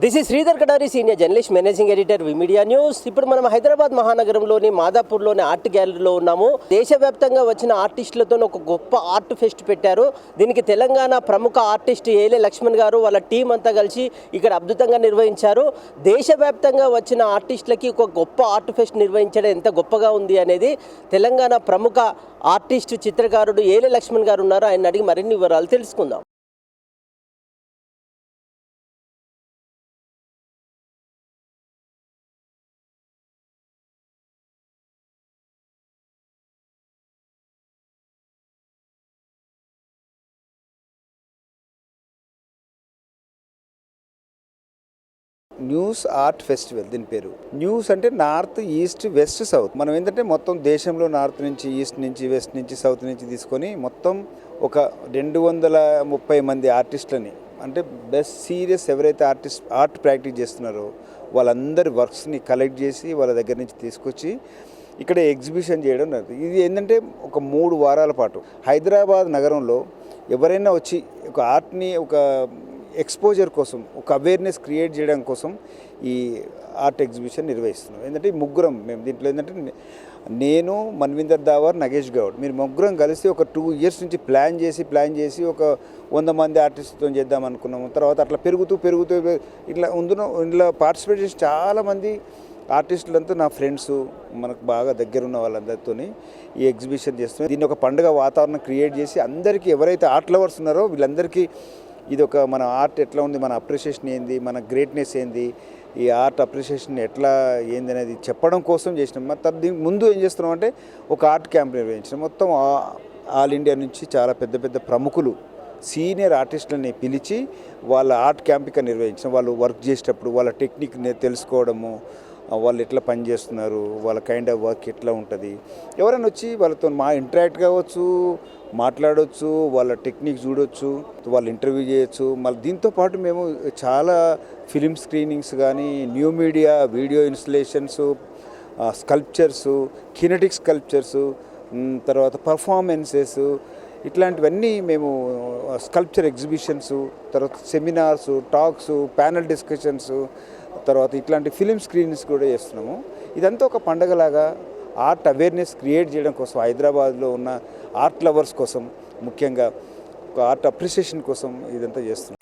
This is Sridhar Kadari senior journalist managing editor media news ఇప్పుడు మనం Hyderabad మహానగరంలోని మాదాపూర్లోని art గ్యాలరీలో ఉన్నాము. దేశవ్యాప్తంగా వచ్చిన ఆర్టిస్టులతో ఒక గొప్ప ఆర్ట్ ఫెస్ట్ పెట్టారు. దీనికి తెలంగాణ ప్రముఖ ఆర్టిస్ట్ ఏలే లక్ష్మణ్ గారు వాళ్ళ టీం అంతా కలిసి ఇక్కడ అద్భుతంగా నిర్వహించారు. దేశవ్యాప్తంగా వచ్చిన ఆర్టిస్టులకి ఒక గొప్ప ఆర్ట్ ఫెస్ట్ నిర్వహించడం ఎంత గొప్పగా ఉంది అనేది తెలంగాణ ప్రముఖ ఆర్టిస్ట్ చిత్రకారుడు ఏలే లక్ష్మణ్ గారు ఉన్నారు. ఆయన అడిగి మరిన్ని వివరాలు తెలుసుకుందాం. న్యూస్ ఆర్ట్ ఫెస్టివల్ దీని పేరు. న్యూస్ అంటే నార్త్ ఈస్ట్ వెస్ట్ సౌత్. మనం ఏంటంటే మొత్తం దేశంలో నార్త్ నుంచి ఈస్ట్ నుంచి వెస్ట్ నుంచి సౌత్ నుంచి తీసుకొని మొత్తం ఒక రెండు వందల ముప్పై మంది ఆర్టిస్టులని అంటే బెస్ట్ సీరియస్ ఎవరైతే ఆర్టిస్ట్ ఆర్ట్ ప్రాక్టీస్ చేస్తున్నారో వాళ్ళందరి వర్క్స్ని కలెక్ట్ చేసి వాళ్ళ దగ్గర నుంచి తీసుకొచ్చి ఇక్కడ ఎగ్జిబిషన్ చేయడం జరుగుతుంది. ఇది ఏంటంటే ఒక మూడు వారాల పాటు హైదరాబాద్ నగరంలో ఎవరైనా వచ్చి ఒక ఆర్ట్ని ఒక ఎక్స్పోజర్ కోసం ఒక అవేర్నెస్ క్రియేట్ చేయడం కోసం ఈ ఆర్ట్ ఎగ్జిబిషన్ నిర్వహిస్తున్నాం. ఏంటంటే ఈ ముగ్గురం మేము దీంట్లో ఏంటంటే నేను మన్విందర్ దావర్ నగేష్ గౌడ్. మీరు ముగ్గురం కలిసి ఒక టూ ఇయర్స్ నుంచి ప్లాన్ చేసి ప్లాన్ చేసి ఒక వంద మంది ఆర్టిస్ట్తో చేద్దాం అనుకున్నాము. తర్వాత అట్లా పెరుగుతూ పెరుగుతూ ఇట్లా ఉందున ఇందులో పార్టిసిపేట్ చేసి చాలామంది ఆర్టిస్టులంతా నా ఫ్రెండ్స్ మనకు బాగా దగ్గర ఉన్న వాళ్ళందరితో ఈ ఎగ్జిబిషన్ చేస్తున్నాం. దీన్ని ఒక పండుగ వాతావరణం క్రియేట్ చేసి అందరికీ ఎవరైతే ఆర్ట్ లవర్స్ ఉన్నారో వీళ్ళందరికీ ఇది ఒక మన ఆర్ట్ ఎట్లా ఉంది మన అప్రిషియేషన్ ఏంది మన గ్రేట్నెస్ ఏంది ఈ ఆర్ట్ అప్రిషియేషన్ ఎట్లా ఏంది అనేది చెప్పడం కోసం చేసినాం. మరి తర్వాత దీనికి ముందు ఏం చేస్తున్నాం అంటే ఒక ఆర్ట్ క్యాంప్ నిర్వహించినాం. మొత్తం ఆల్ ఇండియా నుంచి చాలా పెద్ద పెద్ద ప్రముఖులు సీనియర్ ఆర్టిస్టులని పిలిచి వాళ్ళ ఆర్ట్ క్యాంప్ ఇక నిర్వహించడం వాళ్ళు వర్క్ చేసేటప్పుడు వాళ్ళ టెక్నిక్ తెలుసుకోవడము వాళ్ళు ఎట్లా పనిచేస్తున్నారు వాళ్ళ కైండ్ ఆఫ్ వర్క్ ఎట్లా ఉంటుంది. ఎవరైనా వచ్చి వాళ్ళతో మా ఇంటరాక్ట్ కావచ్చు మాట్లాడవచ్చు వాళ్ళ టెక్నిక్ చూడొచ్చు వాళ్ళు ఇంటర్వ్యూ చేయొచ్చు. మళ్ళీ దీంతో పాటు మేము చాలా ఫిలిం స్క్రీనింగ్స్ కానీ new media video installations sculptures kinetic sculptures తర్వాత పర్ఫార్మెన్సెస్ ఇట్లాంటివన్నీ మేము స్కల్ప్చర్ ఎగ్జిబిషన్స్ తర్వాత సెమినార్స్ టాక్స్ ప్యానల్ డిస్కషన్స్ తర్వాత ఇట్లాంటి ఫిలిం స్క్రీన్స్ కూడా చేస్తున్నాము. ఇదంతా ఒక పండగలాగా ఆర్ట్ అవేర్నెస్ క్రియేట్ చేయడం కోసం హైదరాబాద్లో ఉన్న ఆర్ట్ లవర్స్ కోసం ముఖ్యంగా ఒక ఆర్ట్ అప్రిసియేషన్ కోసం ఇదంతా చేస్తున్నాం.